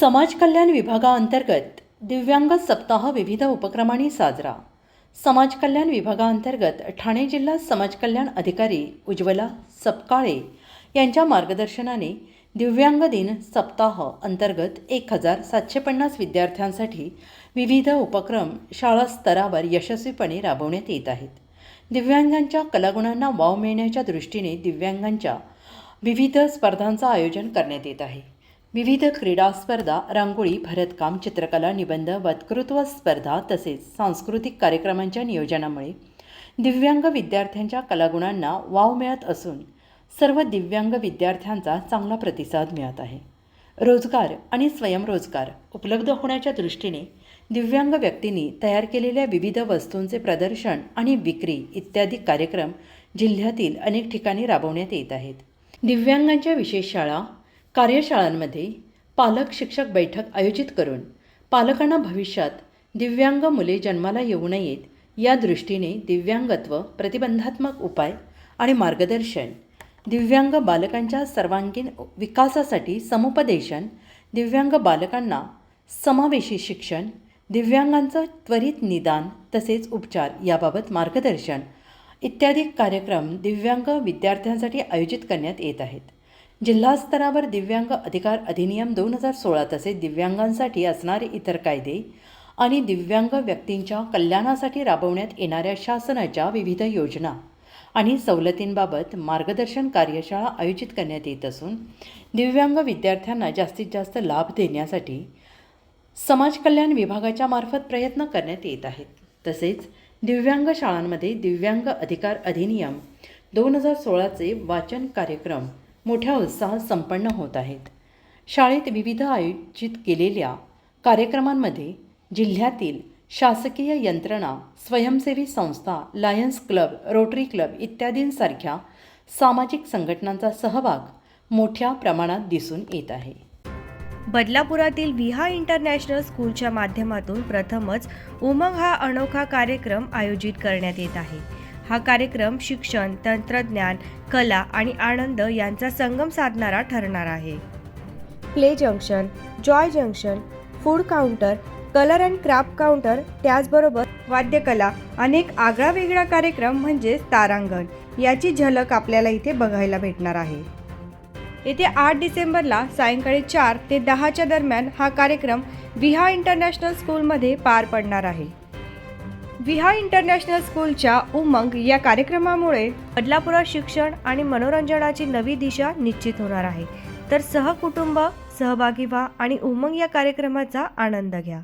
समाज कल्याण विभागाअंतर्गत दिव्यांग सप्ताह विविध उपक्रमांनी साजरा. समाज कल्याण विभागाअंतर्गत ठाणे जिल्हा समाज कल्याण अधिकारी उज्ज्वला सपकाळे यांच्या मार्गदर्शनाने दिव्यांग दिन सप्ताह अंतर्गत एक हजार सातशे पन्नास विद्यार्थ्यांसाठी विविध उपक्रम शाळा स्तरावर यशस्वीपणे राबवण्यात येत आहेत. दिव्यांगांच्या कलागुणांना वाव मिळण्याच्या दृष्टीने दिव्यांगांच्या विविध स्पर्धांचं आयोजन करण्यात येत आहे. विविध क्रीडा स्पर्धा रांगोळी भरतकाम चित्रकला निबंध वक्तृत्व स्पर्धा तसेच सांस्कृतिक कार्यक्रमांच्या नियोजनामुळे दिव्यांग विद्यार्थ्यांच्या कलागुणांना वाव मिळत असून सर्व दिव्यांग विद्यार्थ्यांचा चांगला प्रतिसाद मिळत आहे. रोजगार आणि स्वयंरोजगार उपलब्ध होण्याच्या दृष्टीने दिव्यांग व्यक्तींनी तयार केलेल्या विविध वस्तूंचे प्रदर्शन आणि विक्री इत्यादी कार्यक्रम जिल्ह्यातील अनेक ठिकाणी राबवण्यात येत आहेत. दिव्यांगांच्या विशेष शाळा कार्यशाळांमध्ये पालक शिक्षक बैठक आयोजित करून पालकांना भविष्यात दिव्यांग मुले जन्माला येऊ नयेत या दृष्टीने दिव्यांगत्व प्रतिबंधात्मक उपाय आणि मार्गदर्शन दिव्यांग बालकांच्या सर्वांगीण विकासासाठी समुपदेशन दिव्यांग बालकांना समावेशी शिक्षण दिव्यांगांचं त्वरित निदान तसेच उपचार याबाबत मार्गदर्शन इत्यादी कार्यक्रम दिव्यांग विद्यार्थ्यांसाठी आयोजित करण्यात येत आहेत. जिल्हास्तरावर दिव्यांग अधिकार अधिनियम दोन हजार सोळा तसेच दिव्यांगांसाठी असणारे इतर कायदे आणि दिव्यांग व्यक्तींच्या कल्याणासाठी राबवण्यात येणाऱ्या शासनाच्या विविध योजना आणि सवलतींबाबत मार्गदर्शन कार्यशाळा आयोजित करण्यात येत असून दिव्यांग विद्यार्थ्यांना जास्तीत जास्त लाभ देण्यासाठी समाज कल्याण विभागाच्या मार्फत प्रयत्न करण्यात येत आहेत. तसेच दिव्यांग शाळांमध्ये दिव्यांग अधिकार अधिनियम दोन हजार सोळाचे वाचन कार्यक्रम मोठ्या उत्साहात संपन्न होत आहेत. शाळेत विविध आयोजित केलेल्या कार्यक्रमांमध्ये जिल्ह्यातील शासकीय यंत्रणा स्वयंसेवी संस्था लायन्स क्लब रोटरी क्लब इत्यादींसारख्या सामाजिक संघटनांचा सहभाग मोठ्या प्रमाणात दिसून येत आहे. बदलापुरातील विहा इंटरनॅशनल स्कूलच्या माध्यमातून प्रथमच उमंग हा अनोखा कार्यक्रम आयोजित करण्यात येत आहे. हा कार्यक्रम शिक्षण तंत्रज्ञान कला आणि आनंद यांचा संगम साधणारा ठरणार आहे. Play junction joy junction food counter colour and craft counter त्याचबरोबर वाद्यकला अनेक आगळा वेगळा कार्यक्रम म्हणजेच तारांगण याची झलक आपल्याला इथे बघायला भेटणार आहे. येत्या आठ डिसेंबरला सायंकाळी चार ते दहाच्या दरम्यान हा कार्यक्रम विहा इंटरनॅशनल स्कूलमध्ये पार पडणार आहे. विहा इंटरनॅशनल स्कूलच्या उमंग या कार्यक्रमामुळे बदलापुरात शिक्षण आणि मनोरंजनाची नवी दिशा निश्चित होणार आहे. तर सहकुटुंब सहभागी व्हा आणि उमंग या कार्यक्रमाचा आनंद घ्या.